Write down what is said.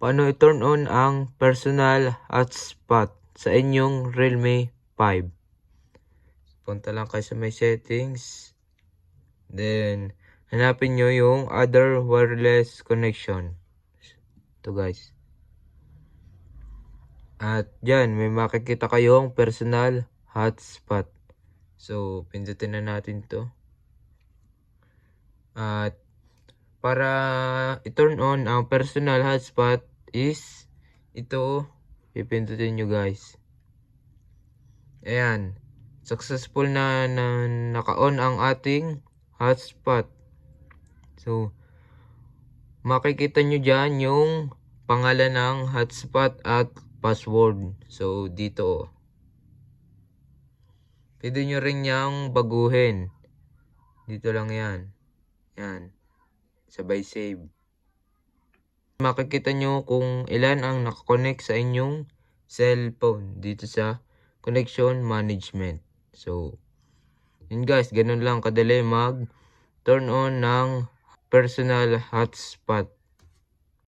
paano i-turn on ang personal hotspot sa inyong Realme 5. Punta lang kayo sa may settings. Then, hanapin nyo yung other wireless connection. Ito guys. At dyan, may makikita kayong personal hotspot. So, pindutin na natin to. At para i-turn on ang personal hotspot is ito pipindutin nyo guys. Ayan. Successful na, na naka-on ang ating hotspot. So, makikita nyo dyan yung pangalan ng hotspot at password. So, dito. Pwede nyo rin niyang baguhin. Dito lang yan. Yan. Sabay save. Makikita nyo kung ilan ang nakakonect sa inyong cellphone dito sa connection management. So, yun guys, ganun lang kadali mag turn on ng personal hotspot